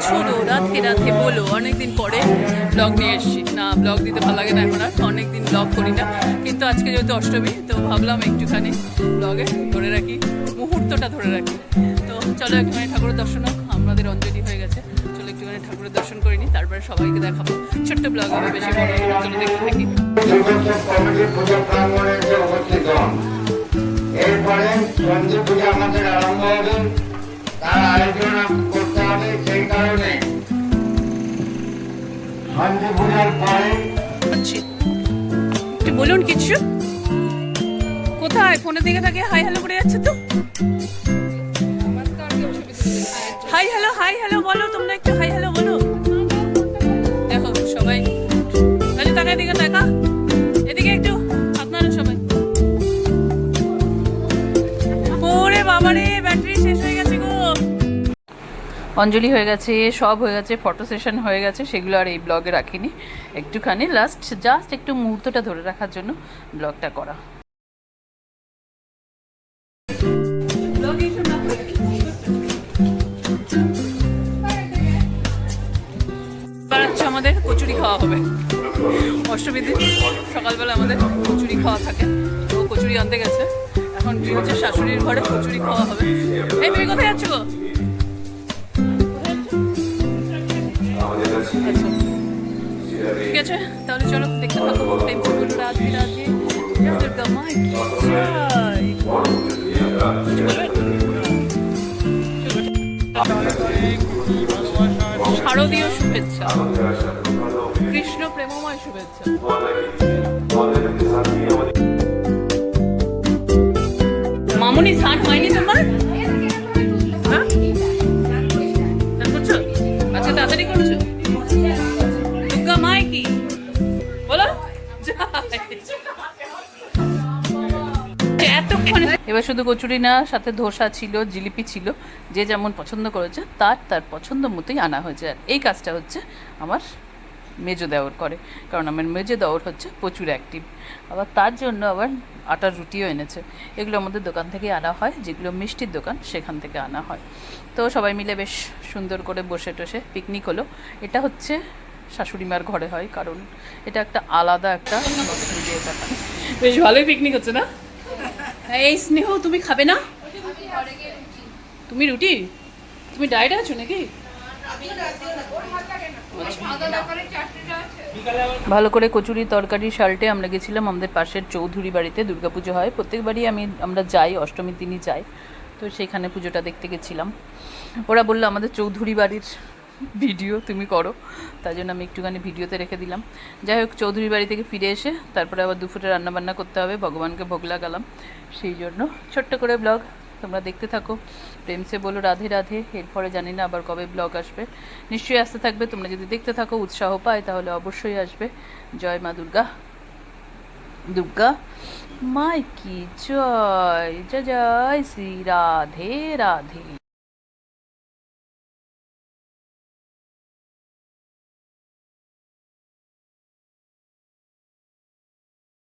ছোটো রাধে রাধে বলো, অনেকদিন পরে ব্লগ নিয়ে এসেছি। না ব্লগ দিতে ভালো লাগে না এখন আর, অনেকদিন ব্লগ করি না। কিন্তু আজকে যেহেতু অষ্টমী, তো ভাবলাম একটুখানি ব্লগে ধরে রাখি, মুহূর্তটা ধরে রাখি। তো চলো একটুখানি ঠাকুরের দর্শন হোক, আমাদের অঞ্জলি হয়ে গেছে। চলো একটুখানি ঠাকুরের দর্শন করে নিই, তারপরে সবাইকে দেখাবো। ছোট্ট ব্লগ হবে, বেশি বড় হবে চলো দেখতে থাকি। এরপরে আমাদের আরম্ভ হবে। তার আয়োজন বলুন কিছু। কোথায়? ফোনের দিকে থাকে হাই হ্যালো করে যাচ্ছে তো? অঞ্জলি হয়ে গেছে, সব হয়ে গেছে ফটো সেশন হয়ে গেছে, সেগুলো আর এই ব্লগে রাখিনি। একটুখানি লাস্ট জাস্ট একটু মুহূর্তটা ধরে রাখার জন্য ব্লগটা করা। আমাদের, কচুরি খাওয়া হবে। অষ্টমীর দিন, সকালবেলা আমাদের কচুরি খাওয়া থাকে। তো কচুরি আনতে গেছে। এখন কি হচ্ছে শাশুড়ির ঘরে কচুরি খাওয়া হবে। এই, তুমি কোথায় যাচ্ছ আছে। তাহলে চলো দেখতে থাকো বলুন রাধে রাধে। দুর্গা মা, কি? শারদীয় শুভেচ্ছা। কৃষ্ণ প্রেমময় শুভেচ্ছা। মামুনি, স্নান হয়নি তোমার? এবার শুধু কচুরি না, সাথে ধোসা ছিল, জিলিপি ছিল, যে যেমন পছন্দ করেছে, তার তার পছন্দ মতোই আনা হয়েছে। আর এই কাজটা হচ্ছে আমার মেজো দেওর করে, কারণ আমার মেজো দেওর হচ্ছে প্রচুর অ্যাক্টিভ আবার তার জন্য আবার আটার রুটিও এনেছে। এগুলো আমাদের দোকান থেকে আনা হয়, যেগুলো মিষ্টির দোকান, সেখান থেকে আনা হয়। তো সবাই মিলে বেশ সুন্দর করে বসে টসে পিকনিক হলো। এটা হচ্ছে শাশুড়ি মার ঘরে হয়, কারণ এটা একটা আলাদা একটা বেশ ভালোই পিকনিক হচ্ছে না? এই স্নেহ, তুমি খাবে না? তুমি রুটি? তুমি ডায়েট আছো নাকি? ভালো করে কচুরি তরকারি, শাল্টে আমরা গেছিলাম আমাদের পাশের চৌধুরী বাড়িতে, দুর্গাপুজো হয়। প্রত্যেকবারই আমি, আমরা যাই, অষ্টমীর দিনই যাই। তো সেখানে পুজোটা দেখতে গেছিলাম। ওরা বলল আমাদের চৌধুরী বাড়ির ভিডিও তুমি করো। তাই জন্য আমি একটুখানি ভিডিওতে রেখে দিলাম। যাই হোক চৌধুরী বাড়ি থেকে ফিরে এসে তারপরে আবার দুপুরে রান্নাবান্না করতে হবে, ভগবানকে ভোগ লাগালাম। সেই জন্য ছোট্ট করে ব্লগ, তোমরা দেখতে থাকো। প্রেমসে বলো, রাধে রাধে, এরপরে জানি না আবার কবে ব্লগ আসবে। নিশ্চয়ই আসতে থাকবে, তোমরা যদি দেখতে থাকো, উৎসাহ পায়, তাহলে অবশ্যই আসবে। জয় মা দুর্গা। দুর্গা, মাই কি জয় জয়, শ্রী রাধে রাধে।